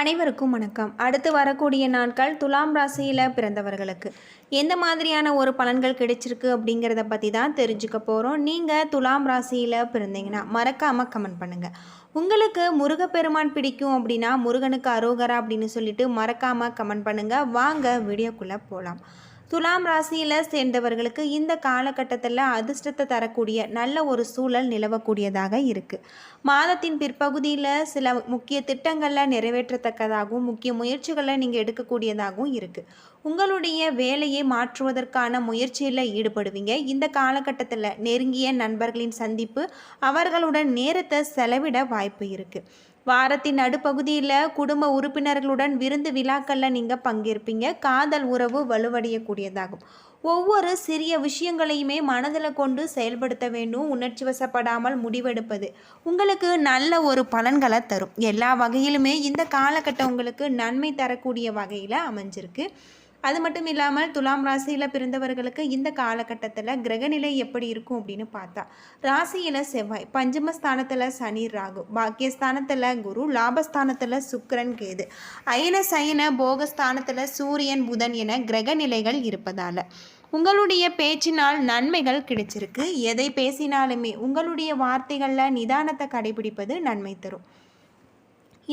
அனைவருக்கும் வணக்கம். அடுத்து வரக்கூடிய நாட்கள் துலாம் ராசியில் பிறந்தவர்களுக்கு. எந்த மாதிரியான ஒரு பலன்கள் கிடைச்சிருக்கு அப்படிங்கிறத பற்றி தான் தெரிஞ்சுக்க போகிறோம் நீங்கள் துலாம் ராசியில் பிறந்தீங்கன்னா மறக்காமல் கமெண்ட் பண்ணுங்கள் உங்களுக்கு முருகப்பெருமான் பிடிக்கும் அப்படின்னா முருகனுக்கு அரோகரா அப்படின்னு சொல்லிட்டு மறக்காமல் கமெண்ட் பண்ணுங்கள் வாங்க வீடியோக்குள்ளே போகலாம் துலாம் ராசியில் சேர்ந்தவர்களுக்கு இந்த காலகட்டத்தில் அதிர்ஷ்டத்தை தரக்கூடிய நல்ல ஒரு சூழல் நிலவக்கூடியதாக இருக்குது மாதத்தின் பிற்பகுதியில் சில முக்கிய திட்டங்களில் நிறைவேற்றத்தக்கதாகவும் முக்கிய முயற்சிகளை நீங்கள் எடுக்கக்கூடியதாகவும் இருக்குது உங்களுடைய வேலையை மாற்றுவதற்கான முயற்சியில் ஈடுபடுவீங்க. இந்த காலகட்டத்தில் நெருங்கிய நண்பர்களின் சந்திப்பு அவர்களுடன் நேரத்தை செலவிட வாய்ப்பு இருக்குது வாரத்தின் நடுப்பகுதியில் குடும்ப உறுப்பினர்களுடன் விருந்து விழாக்களில் நீங்கள் பங்கேற்பீங்க. காதல் உறவு வலுவடையக்கூடியதாகும். ஒவ்வொரு சிறிய விஷயங்களையுமே மனதில் கொண்டு செயல்படுத்த வேண்டும். உணர்ச்சி வசப்படாமல் முடிவெடுப்பது உங்களுக்கு நல்ல ஒரு பலன்களை தரும். எல்லா வகையிலுமே இந்த காலகட்டம் உங்களுக்கு நன்மை தரக்கூடிய வகையில் அமைஞ்சிருக்கு. அது மட்டும் இல்லாமல் துலாம் ராசியில் பிறந்தவர்களுக்கு இந்த காலகட்டத்தில் கிரகநிலை எப்படி இருக்கும் அப்படின்னு பார்த்தா ராசியில் செவ்வாய் பஞ்சமஸ்தானத்தில் சனி ராகு பாக்கியஸ்தானத்தில் குரு லாபஸ்தானத்தில் சுக்கரன் கேது. அயன சயன போகஸ்தானத்தில் சூரியன் புதன் என கிரகநிலைகள் இருப்பதால் உங்களுடைய பேச்சினால் நன்மைகள் கிடைச்சிருக்கு. எதை பேசினாலுமே உங்களுடைய வார்த்தைகளில் நிதானத்தை கடைபிடிப்பது நன்மை தரும்.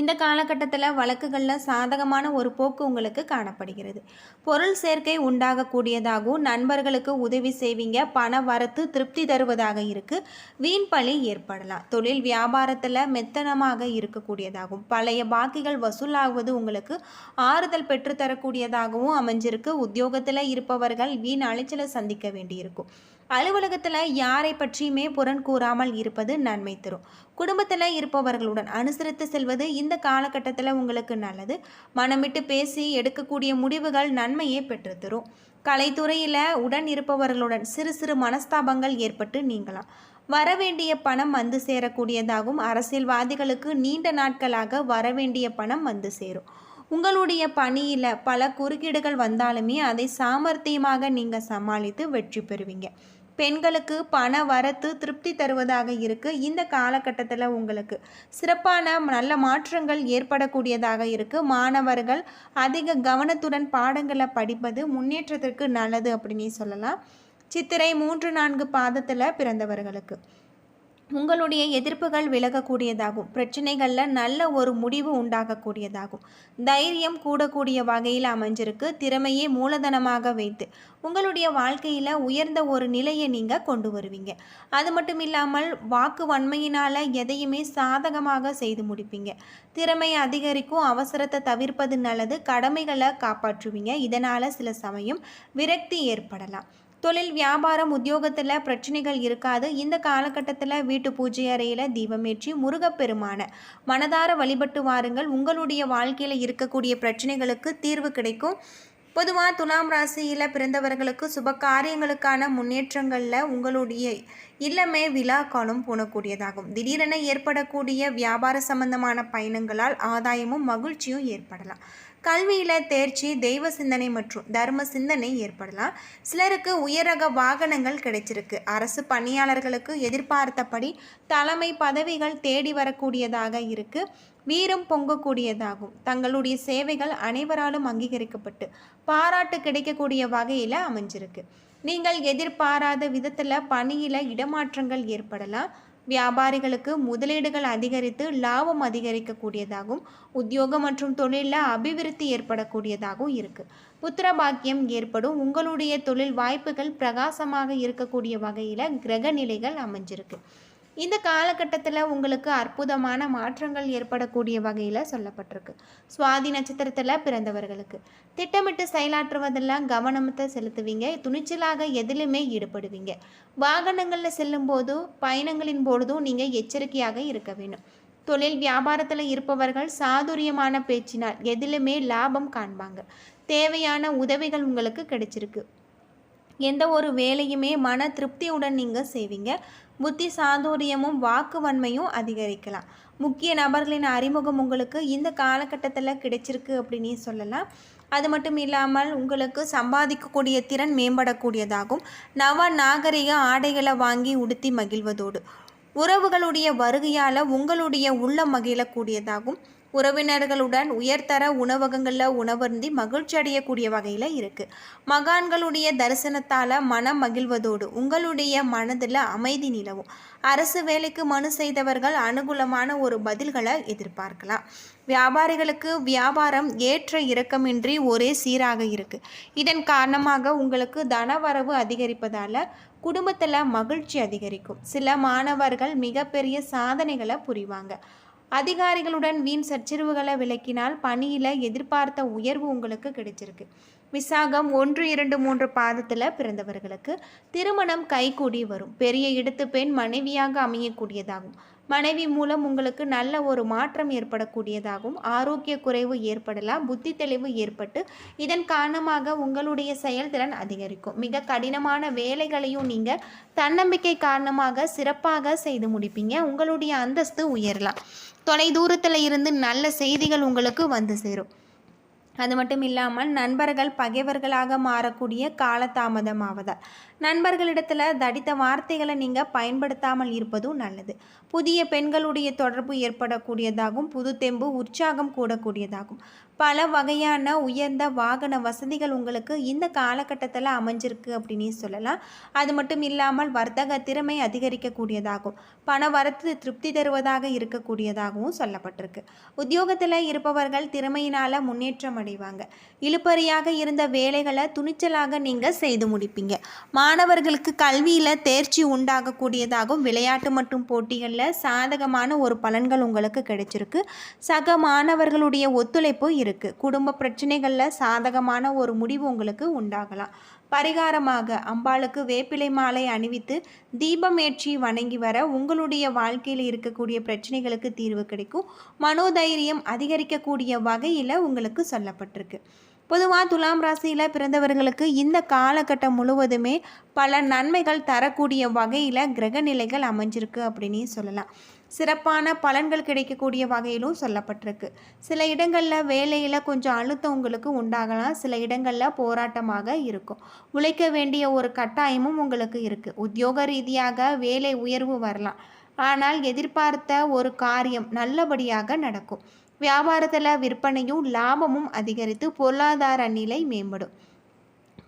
இந்த காலகட்டத்தில் வழக்குகளில் சாதகமான ஒரு போக்கு உங்களுக்கு காணப்படுகிறது. பொருள் சேர்க்கை உண்டாகக்கூடியதாகவும் நண்பர்களுக்கு உதவி செய்வீங்க பண வரத்து திருப்தி தருவதாக இருக்குது வீண் பழி ஏற்படலாம். தொழில் வியாபாரத்தில் மெத்தனமாக இருக்கக்கூடியதாகும் பழைய பாக்கிகள் வசூலாகுவது உங்களுக்கு ஆறுதல் பெற்றுத்தரக்கூடியதாகவும் அமைஞ்சிருக்கு. உத்தியோகத்தில் இருப்பவர்கள் வீண் அலைச்சலை சந்திக்க வேண்டியிருக்கும். அலுவலகத்தில் யாரை பற்றியுமே புறன் கூறாமல் இருப்பது நன்மை தரும். குடும்பத்தில் இருப்பவர்களுடன் அனுசரித்து செல்வது இந்த காலகட்டத்தில் உங்களுக்கு நல்லது. மனமிட்டு பேசி எடுக்கக்கூடிய முடிவுகள் நன்மையை பெற்றுத்தரும் கலைத்துறையில் உடன் இருப்பவர்களுடன் சிறு சிறு மனஸ்தாபங்கள் ஏற்பட்டு நீங்கலாம். வரவேண்டிய பணம் வந்து சேரக்கூடியதாகவும் அரசியல்வாதிகளுக்கு நீண்ட நாட்களாக வரவேண்டிய பணம் வந்து சேரும். உங்களுடைய பணியில் பல குறுக்கீடுகள் வந்தாலுமே அதை சாமர்த்தியமாக நீங்கள் சமாளித்து வெற்றி பெறுவீங்க. பெண்களுக்கு பண வரத்து திருப்தி தருவதாக இருக்குது இந்த காலகட்டத்தில் உங்களுக்கு சிறப்பான நல்ல மாற்றங்கள் ஏற்படக்கூடியதாக இருக்குது மாணவர்கள் அதிக கவனத்துடன் பாடங்களை படிப்பது முன்னேற்றத்திற்கு நல்லது அப்படின்னு சொல்லலாம். சித்திரை மூன்று நான்கு பாதத்தில் பிறந்தவர்களுக்கு. உங்களுடைய எதிர்ப்புகள் விலகக்கூடியதாகும். பிரச்சனைகளில் நல்ல ஒரு முடிவு உண்டாகக்கூடியதாகும். தைரியம் கூடக்கூடிய வகையில் அமைஞ்சிருக்கு. திறமையே மூலதனமாக வைத்து உங்களுடைய வாழ்க்கையில் உயர்ந்த ஒரு நிலையை நீங்கள் கொண்டு வருவீங்க. அது மட்டும் இல்லாமல் வாக்கு வன்மையினால் எதையுமே சாதகமாக செய்து முடிப்பீங்க. திறமை அதிகரிக்கும் அவசரத்தை தவிர்ப்பது நல்லது. கடமைகளை காப்பாற்றுவீங்க. இதனால் சில சமயம் விரக்தி ஏற்படலாம். தொழில் வியாபாரம் உத்தியோகத்தில் பிரச்சனைகள் இருக்காது. இந்த காலகட்டத்தில் வீட்டு பூஜை அறையில் தீபமேற்றி முருகப்பெருமான மனதார வழிபட்டு வாருங்கள். உங்களுடைய வாழ்க்கையில் இருக்கக்கூடிய பிரச்சனைகளுக்கு தீர்வு கிடைக்கும். பொதுவாக துலாம் ராசியில் பிறந்தவர்களுக்கு சுப காரியங்களுக்கான முன்னேற்றங்களில் உங்களுடைய இல்லமே விழா காலம் போனக்கூடியதாகும். திடீரென ஏற்படக்கூடிய வியாபார சம்பந்தமான பயணங்களால் ஆதாயமும் மகிழ்ச்சியும் ஏற்படலாம். கல்வியில் தேர்ச்சி தெய்வ சிந்தனை மற்றும் தர்ம சிந்தனை ஏற்படலாம். சிலருக்கு உயரக வாகனங்கள் கிடைச்சிருக்கு. அரசு பணியாளர்களுக்கு எதிர்பார்த்தபடி தலைமை பதவிகள் தேடி வரக்கூடியதாக இருக்குது வீரம் பொங்கக்கூடியதாகும். தங்களுடைய சேவைகள் அனைவராலும் அங்கீகரிக்கப்பட்டு பாராட்டு கிடைக்கக்கூடிய வகையில் அமைஞ்சிருக்கு. நீங்கள் எதிர்பாராத விதத்தில் பணியில் இடமாற்றங்கள் ஏற்படலாம். வியாபாரிகளுக்கு முதலீடுகள் அதிகரித்து லாபம் அதிகரிக்கக்கூடியதாகவும் உத்தியோகம் மற்றும் தொழிலில் அபிவிருத்தி ஏற்படக்கூடியதாகவும் இருக்குது புத்திர பாக்கியம் ஏற்படும். உங்களுடைய தொழில் வாய்ப்புகள் பிரகாசமாக இருக்கக்கூடிய வகையில் கிரக நிலைகள் அமைஞ்சிருக்கு. இந்த காலகட்டத்தில் உங்களுக்கு அற்புதமான மாற்றங்கள் ஏற்படக்கூடிய வகையில் சொல்லப்பட்டிருக்கு. சுவாதி நட்சத்திரத்தில் பிறந்தவர்களுக்கு. திட்டமிட்டு செயலாற்றுவதெல்லாம் கவனத்தை செலுத்துவீங்க. துணிச்சலாக எதிலுமே ஈடுபடுவீங்க. வாகனங்களில் செல்லும்போது பயணங்களின் பொழுதும் நீங்கள் எச்சரிக்கையாக இருக்க வேண்டும். தொழில் வியாபாரத்தில் இருப்பவர்கள் சாதுரியமான பேச்சினால் எதிலுமே லாபம் காண்பாங்க. தேவையான உதவிகள் உங்களுக்கு கிடைச்சிருக்கு. எந்த ஒரு வேலையுமே மன திருப்தியுடன் நீங்கள் செய்வீங்க. புத்தி சாதுரியமும் வாக்கு வன்மையும் அதிகரிக்கலாம். முக்கிய நபர்களின் அறிமுகம் உங்களுக்கு இந்த காலகட்டத்தில் கிடைச்சிருக்கு அப்படின்னு சொல்லலாம். அது மட்டும் இல்லாமல் உங்களுக்கு சம்பாதிக்கக்கூடிய திறன் மேம்படக்கூடியதாகும். நவ நாகரிக ஆடைகளை வாங்கி உடுத்தி மகிழ்வதோடு. உறவுகளுடைய வருகையால் உங்களுடைய உள்ளம் மகிழக்கூடியதாகும். உறவினர்களுடன் உயர்தர உணவகங்களில் உணவருந்தி மகிழ்ச்சி அடையக்கூடிய வகையில் இருக்குது மகான்களுடைய தரிசனத்தால் மனம் மகிழ்வதோடு உங்களுடைய மனதில் அமைதி நிலவும். அரசு வேலைக்கு மனு செய்தவர்கள் அனுகூலமான ஒரு பதில்களை எதிர்பார்க்கலாம். வியாபாரிகளுக்கு வியாபாரம் ஏற்ற இறக்கமின்றி ஒரே சீராக இருக்குது இதன் காரணமாக உங்களுக்கு தனவரவு அதிகரிப்பதால் குடும்பத்தில் மகிழ்ச்சி அதிகரிக்கும். சில மாணவர்கள் மிகப்பெரிய சாதனைகளை புரிவாங்க. அதிகாரிகளுடன் வீண் சச்சரவுகளை விளக்கினால் பணியில் எதிர்பார்த்த உயர்வு உங்களுக்கு கிடைச்சிருக்கு. விசாகம் ஒன்று இரண்டு மூன்று பாதத்தில் பிறந்தவர்களுக்கு திருமணம் கைகூடி வரும். பெரிய இடத்து பெண் மனைவியாக அமையக்கூடியதாகும். மனைவி மூலம் உங்களுக்கு நல்ல ஒரு மாற்றம் ஏற்படக்கூடியதாகும். ஆரோக்கிய குறைவு ஏற்படலாம். புத்தி தெளிவு ஏற்பட்டு இதன் காரணமாக உங்களுடைய செயல்திறன் அதிகரிக்கும். மிக கடினமான வேலைகளையும் நீங்கள் தன்னம்பிக்கை காரணமாக சிறப்பாக செய்து முடிப்பீங்க. உங்களுடைய அந்தஸ்து உயரலாம். தொலை தூரத்தில் இருந்து நல்ல செய்திகள் உங்களுக்கு வந்து சேரும். அது மட்டும் இல்லாமல் நண்பர்கள் பகைவர்களாக மாறக்கூடிய காலதாமதமாவதால். நண்பர்களிடத்தில் தடித்த வார்த்தைகளை நீங்கள் பயன்படுத்தாமல் இருப்பதும் நல்லது. புதிய பெண்களுடைய தொடர்பு ஏற்படக்கூடியதாகும் புது தெம்பு உற்சாகம் கூடக்கூடியதாகும். பல வகையான உயர்ந்த வாகன வசதிகள் உங்களுக்கு இந்த காலகட்டத்தில் அமைஞ்சிருக்கு அப்படின்னு சொல்லலாம். அது மட்டும் இல்லாமல் வர்த்தக திறமை அதிகரிக்கக்கூடியதாகும் பண வரத்து திருப்தி தருவதாக இருக்கக்கூடியதாகவும் சொல்லப்பட்டிருக்கு. உத்தியோகத்தில் இருப்பவர்கள் திறமையினால் முன்னேற்றம் அடைவாங்க. இழுப்பறியாக இருந்த வேலைகளை துணிச்சலாக நீங்கள் செய்து முடிப்பீங்க. மாணவர்களுக்கு கல்வியில் தேர்ச்சி உண்டாகக்கூடியதாகவும் விளையாட்டு மற்றும் போட்டிகளில் சாதகமான ஒரு பலன்கள் உங்களுக்கு கிடைச்சிருக்கு. சக மாணவர்களுடைய ஒத்துழைப்பு இருக்குது குடும்ப பிரச்சனைகளில் சாதகமான ஒரு முடிவு உங்களுக்கு உண்டாகலாம். பரிகாரமாக அம்பாளுக்கு வேப்பிலை மாலை அணிவித்து தீபம் ஏற்றி வணங்கி வர உங்களுடைய வாழ்க்கையில் இருக்கக்கூடிய பிரச்சனைகளுக்கு தீர்வு கிடைக்கும். மனோதைரியம் அதிகரிக்கக்கூடிய வகையில் உங்களுக்கு சொல்லப்பட்டிருக்கு. பொதுவாக துலாம் ராசியில் பிறந்தவர்களுக்கு இந்த காலகட்டம் முழுவதுமே பல நன்மைகள் தரக்கூடிய வகையில் கிரக நிலைகள் அமைஞ்சிருக்கு அப்படின்னு சொல்லலாம். சிறப்பான பலன்கள் கிடைக்கக்கூடிய வகையிலும் சொல்லப்பட்டிருக்கு. சில இடங்களில் வேலையில் கொஞ்சம் அழுத்தம் உங்களுக்கு உண்டாகலாம். சில இடங்களில் போராட்டமாக இருக்கும். உழைக்க வேண்டிய ஒரு கட்டாயமும் உங்களுக்கு இருக்குது உத்தியோக ரீதியாக வேலை உயர்வு வரலாம். ஆனால் எதிர்பார்த்த ஒரு காரியம் நல்லபடியாக நடக்கும். வியாபாரத்தில் விற்பனையும் லாபமும் அதிகரித்து பொருளாதார நிலை மேம்படும்.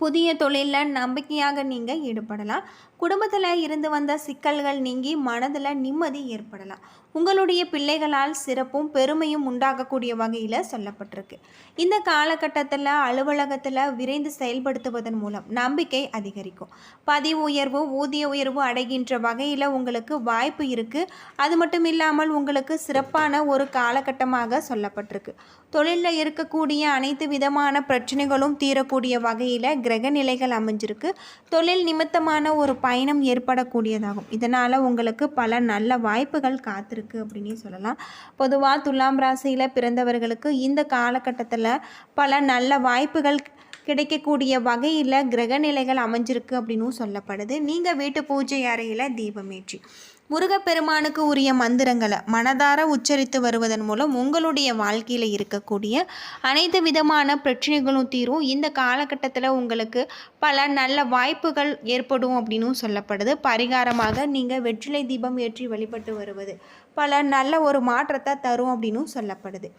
புதிய தொழிலில் நம்பிக்கையாக நீங்கள் ஈடுபடலாம். குடும்பத்தில் இருந்து வந்த சிக்கல்கள் நீங்கி மனதில் நிம்மதி ஏற்படலாம். உங்களுடைய பிள்ளைகளால் சிறப்பும் பெருமையும் உண்டாகக்கூடிய வகையில் சொல்லப்பட்டிருக்கு. இந்த காலகட்டத்தில் அலுவலகத்தில் விரைந்து செயல்படுத்துவதன் மூலம் நம்பிக்கை அதிகரிக்கும். பதிவு உயர்வு ஊதிய உயர்வு அடைகின்ற வகையில் உங்களுக்கு வாய்ப்பு இருக்குது அது மட்டும் இல்லாமல் உங்களுக்கு சிறப்பான ஒரு காலகட்டமாக சொல்லப்பட்டிருக்கு. தொழிலில் இருக்கக்கூடிய அனைத்து விதமான பிரச்சனைகளும் தீரக்கூடிய வகையில் கிரக நிலைகள் அமைஞ்சிருக்கு. தொழில் நிமித்தமான ஒரு பயணம் ஏற்படக்கூடியதாகும். இதனால் உங்களுக்கு பல நல்ல வாய்ப்புகள் காத்திருக்கு அப்படின்னே சொல்லலாம். பொதுவாக துலாம் ராசியில் பிறந்தவர்களுக்கு இந்த காலகட்டத்தில் பல நல்ல வாய்ப்புகள் கிடைக்கக்கூடிய வகையில் கிரகநிலைகள் அமைஞ்சிருக்கு அப்படின்னும் சொல்லப்படுது. நீங்கள் வீட்டு பூஜை அறையில் தீபமேற்றி. முருகப்பெருமானுக்கு உரிய மந்திரங்களை மனதார உச்சரித்து வருவதன் மூலம் உங்களுடைய வாழ்க்கையில் இருக்கக்கூடிய அனைத்து விதமான பிரச்சனைகளும் தீரும். இந்த காலகட்டத்தில் உங்களுக்கு பல நல்ல வாய்ப்புகள் ஏற்படும் அப்படின்னும் சொல்லப்படுது. பரிகாரமாக நீங்கள் வெற்றிலை தீபம் ஏற்றி வழிபட்டு வருவது பல நல்ல ஒரு மாற்றத்தை தரும் அப்படின்னும் சொல்லப்படுது.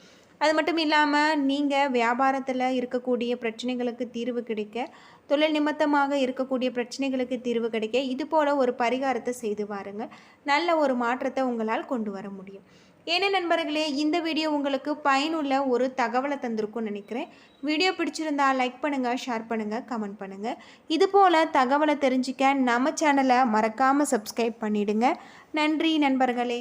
அது மட்டும் இல்லாமல் நீங்கள் வியாபாரத்தில் இருக்கக்கூடிய பிரச்சனைகளுக்கு தீர்வு கிடைக்க தொழில் நிமித்தமாக இருக்கக்கூடிய பிரச்சனைகளுக்கு தீர்வு கிடைக்க இது போல் ஒரு பரிகாரத்தை செய்து பாருங்கள் நல்ல ஒரு மாற்றத்தை உங்களால் கொண்டு வர முடியும். ஏன்னா நண்பர்களே இந்த வீடியோ உங்களுக்கு பயனுள்ள ஒரு தகவலை தந்திருக்கும்னு நினைக்கிறேன். வீடியோ பிடிச்சிருந்தா லைக் பண்ணுங்கள் ஷேர் பண்ணுங்கள் கமெண்ட் பண்ணுங்கள் இது போல் தகவலை தெரிஞ்சிக்க நம்ம சேனலை மறக்காமல் சப்ஸ்கிரைப் பண்ணிவிடுங்க நன்றி நண்பர்களே.